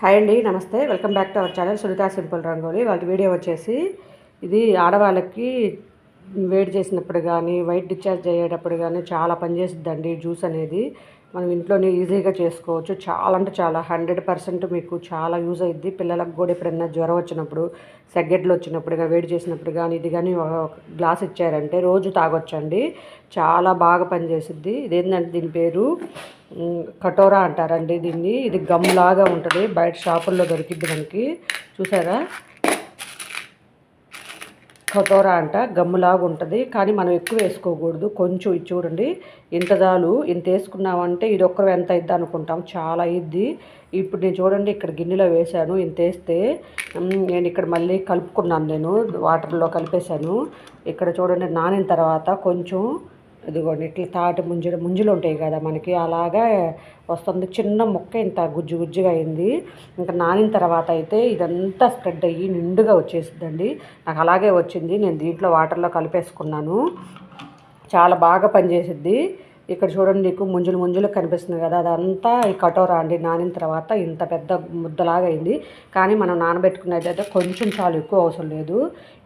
Hi అండి నమస్తే. Welcome back to our channel Sunitha simple rangoli. వాళ్ళ వీడియో వచ్చేసి ఇది ఆడవాళ్ళకి వేడి చేసినప్పుడు కానీ వైట్ డిశ్చార్జ్ అయ్యేటప్పుడు కానీ చాలా పనిచేస్తుందండి జ్యూస్ అనేది. మనం ఇంట్లోనే ఈజీగా చేసుకోవచ్చు. చాలా అంటే చాలా హండ్రెడ్ పర్సెంట్ మీకు చాలా యూజ్ అయ్యింది పిల్లలకు కూడా ఎప్పుడైనా జ్వరం వచ్చినప్పుడు సెగ్గడ్లు వచ్చినప్పుడు వేడి చేసినప్పుడు కానీ ఇది కానీ ఒక గ్లాస్ ఇచ్చారంటే రోజు తాగొచ్చండి. చాలా బాగా పనిచేసిద్ది. ఇదేంటంటే దీని పేరు కటోరా అంటారండి దీన్ని. ఇది గమ్లాగా ఉంటుంది. బయట షాపుల్లో దొరికిద్ది మనకి. చూసారా? కటోరా అంట గమ్ములాగా ఉంటుంది. కానీ మనం ఎక్కువ వేసుకోకూడదు. కొంచెం ఇది చూడండి. ఇంత చాలు. ఇంత వేసుకున్నామంటే ఇది ఒక్కరు ఎంత అయింది అనుకుంటాం. చాలా అయ్యిద్ది ఇప్పుడు నేను చూడండి ఇక్కడ గిన్నెలో వేసాను ఇంత వేస్తే నేను ఇక్కడ మళ్ళీ కలుపుకున్నాను నేను. వాటర్లో కలిపేశాను. ఇక్కడ చూడండి నానిన తర్వాత కొంచెం ఇదిగోండి ఇట్లా తాటి ముంజులు ముంజులు ఉంటాయి కదా మనకి అలాగా వస్తుంది. చిన్న ముక్క ఇంత గుజ్జు గుజ్జుగా అయింది. ఇంకా నానిన తర్వాత అయితే ఇదంతా స్ప్రెడ్ అయ్యి నిండుగా వచ్చేసిందండి నాకు అలాగే వచ్చింది. నేను దీంట్లో వాటర్లో కలిపేసుకున్నాను. చాలా బాగా పనిచేసిద్ది. ఇక్కడ చూడండి నీకు ముంజులు ముంజులు కనిపిస్తుంది కదా అదంతా ఈ కటోరా అండి. నానిన తర్వాత ఇంత పెద్ద ముద్దలాగా అయింది. కానీ మనం నానబెట్టుకునేది అయితే కొంచెం చాలు ఎక్కువ అవసరం లేదు.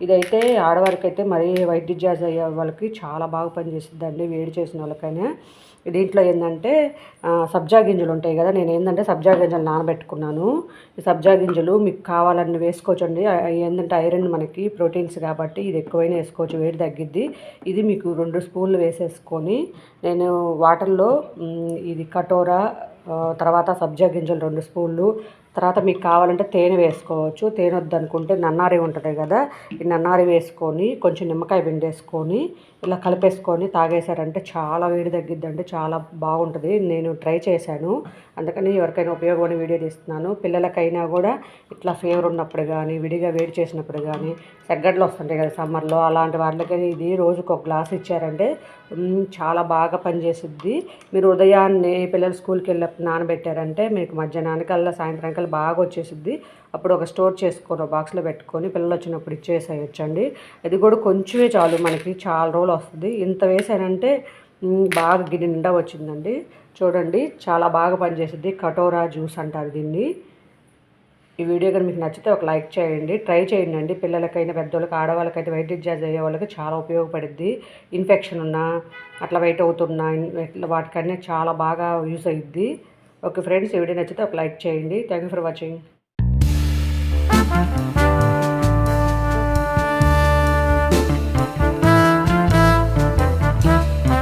ఇదైతే ఆడవారికి అయితే మరీ వైట్ డిశ్చార్జ్ అయ్యే వాళ్ళకి చాలా బాగా పనిచేస్తుందండి వేడి చేసిన వాళ్ళకైనా. దీంట్లో ఏంటంటే సబ్జా గింజలు ఉంటాయి కదా నేను ఏంటంటే సబ్జా గింజలు నానబెట్టుకున్నాను. ఈ సబ్జా గింజలు మీకు కావాలని వేసుకోవచ్చండి. ఏంటంటే ఐరన్ మనకి ప్రోటీన్స్ కాబట్టి ఇది ఎక్కువైనా వేసుకోవచ్చు వేడి తగ్గిద్ది. ఇది మీకు రెండు స్పూన్లు వేసేసుకొని నేను వాటర్లో ఇది కటోరా తర్వాత సబ్జా గింజలు రెండు స్పూన్లు తర్వాత మీకు కావాలంటే తేనె వేసుకోవచ్చు. తేనె వద్దనుకుంటే నన్నారి ఉంటుంది కదా ఈ నన్నారి వేసుకొని కొంచెం నిమ్మకాయ పిండేసుకొని ఇలా కలిపేసుకొని తాగేశారంటే చాలా వేడి తగ్గిద్దంటే చాలా బాగుంటుంది. నేను ట్రై చేశాను. అందుకని ఎవరికైనా ఉపయోగపడిన వీడియో తీస్తున్నాను. పిల్లలకైనా కూడా ఇట్లా ఫీవర్ ఉన్నప్పుడు కానీ విడిగా వేడి చేసినప్పుడు కానీ సెగ్గడ్లు వస్తుంటాయి కదా సమ్మర్లో అలాంటి వాటికి ఇది రోజుకు ఒక గ్లాస్ ఇచ్చారంటే చాలా బాగా పనిచేసిద్ది. మీరు ఉదయాన్నే పిల్లలు స్కూల్కి వెళ్ళినప్పుడు నానబెట్టారంటే మీకు మధ్యాహ్నానికల్లా సాయంత్రానికల్లా బాగా వచ్చేసిద్ది. అప్పుడు ఒక స్టోర్ చేసుకొని బాక్స్లో పెట్టుకొని పిల్లలు వచ్చినప్పుడు ఇచ్చేసేయచ్చండి. అది కూడా కొంచెమే చాలు మనకి చాలా రోజులు వస్తుంది. ఇంత వేసానంటే బాగా గిన్నె నిండా వచ్చిందండి. చూడండి చాలా బాగా పనిచేసిద్ది. కటోరా జ్యూస్ అంటారు దీన్ని. ఈ వీడియో కానీ మీకు నచ్చితే ఒక లైక్ చేయండి. ట్రై చేయండి అండి పిల్లలకైనా పెద్దోళ్ళకి ఆడవాళ్ళకైతే వైట్ డిశ్చార్జ్ అయ్యే వాళ్ళకి చాలా ఉపయోగపడుద్ది. ఇన్ఫెక్షన్ ఉన్నా అట్లా వైట్ అవుతున్నా ఇట్లా వాటికన్నా చాలా బాగా యూస్ అయ్యిద్ది ఓకే ఫ్రెండ్స్ ఈ వీడియో నచ్చితే ఒక లైక్ చేయండి. Thank you for watching